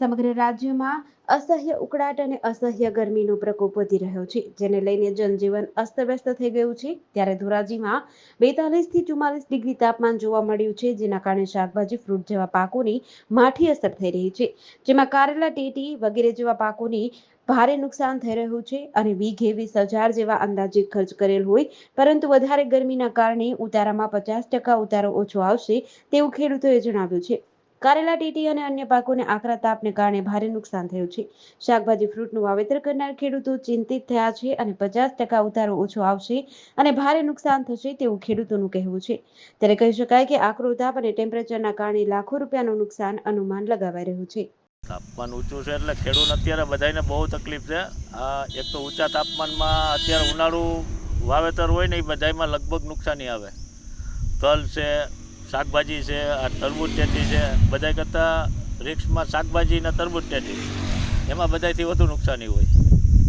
સમગ્ર રાજ્યમાં અસહ્ય ઉકળાટ અને અસહ્ય ગરમીનો પ્રકોપ વધી રહ્યો છે. જેને લઈને જનજીવન અસ્તવ્યસ્ત થઈ ગયું છે. ત્યારે ધોરાજીમાં બેતાલીસથી ચુમ્માલીસ ડિગ્રી તાપમાન જોવા મળ્યું છે, જેના કારણે શાકભાજી, ફ્રૂટ જેવા પાકોની માઠી અસર થઈ રહી છે. જેમાં કારેલા, ટેટી વગેરે જેવા પાકોની ભારે નુકસાન થઈ રહ્યું છે અને વીઘે વીસ હજાર જેવા અંદાજે ખર્ચ કરેલ હોય, પરંતુ વધારે ગરમીના કારણે ઉતારામાં પચાસ ટકા ઉતારો ઓછો આવશે તેવું ખેડૂતોએ જણાવ્યું છે. કારેલા ટીટી અને અન્ય પાકોને આકરા તાપને કારણે ભારે નુકસાન થયું છે. શાકભાજી, ફ્રૂટનું વાવેતર કરનાર ખેડૂતો ચિંતિત થયા છે અને પચાસ ટકા ઉતારો ઓછો આવશે અને ભારે નુકસાન થશે તેવું ખેડૂતોનું કહેવું છે. ત્યારે કહી શકાય કે આકરો તાપ અને ટેમ્પરેચરના કારણે લાખો રૂપિયાનું નુકસાન અનુમાન લગાવાઈ રહ્યું છે. તાપમાન ઊંચું છે એટલે ખેડૂત અત્યારે બધાને બહુ તકલીફ છે. આ એક તો ઊંચા તાપમાનમાં અત્યારે ઉનાળુ વાવેતર હોય ને એ બધામાં લગભગ નુકસાની આવે. તલ છે શાકભાજી છે આ તરબૂચ ટેટી છે બધા કરતાં રિક્સમાં શાકભાજી ને તરબૂચ ટેટી. એમાં બધાથી વધુ નુકસાની હોય.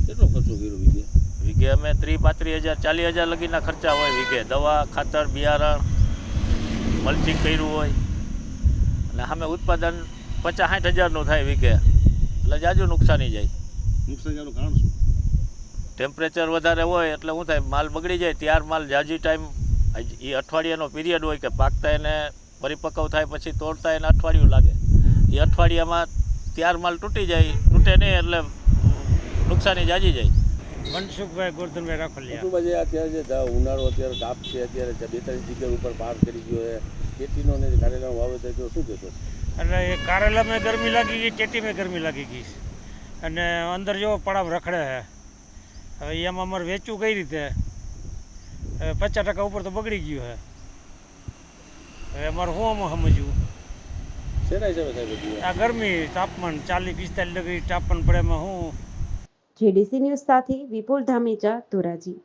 કેટલો ખર્ચો કર્યો વીઘે? વીઘે અમે ત્રીસ પાંત્રીસ હજાર ચાલીસ હજાર લગીના ખર્ચા હોય વીઘે. દવા ખાતર બિયારણ મલ્ચિંગ કર્યું હોય. અને સામે ઉત્પાદન પચાસ સાઠ હજારનું થાય વીઘે. એટલે જાજુ નુકસાની જાય. નુકસાન જવાનું કારણ શું? ટેમ્પરેચર વધારે હોય એટલે શું થાય? માલ બગડી જાય ત્યાર માલ જાજી ટાઈમ એ અઠવાડિયાનો પીરિયડ હોય કે પાકતા એને પરિપક્વ થાય પછી તોડતા એને અઠવાડિયું લાગે. એ અઠવાડિયામાં ત્યાર માલ તૂટી જાય તૂટે નહીં એટલે નુકસાની જાજી જાય. મનસુખભાઈ ગોરધનભાઈ રાખોલિયા. કુટુંબ જે અત્યારે જે ઉનાળો અત્યારે તાપ છે અત્યારે જે બેતાલીસ ડિગ્રી ઉપર પાર કરી ગયો છે. ખેતીનો ને કારેલાનો વાવેતર તો શું કહેશો? એટલે એ કારેલામાં ગરમી લાગી ગઈ ટેટીમાં ગરમી લાગી ગઈ. અને અંદર જેવો પડાવ રખડે છે. હવે એમાં અમારે વેચવું કઈ રીતે? પચાસ ટકા ઉપર તો બગડી ગયું હે. હવે અમારે શું આમાં સમજવું? આ ગરમી તાપમાન ચાલીસ પિસ્તાલીસ ડિગ્રી તાપમાન પડે એમાં શું? જીડીસી ન્યૂઝ સાથે વિપુલ ધામેચા ધોરાજી.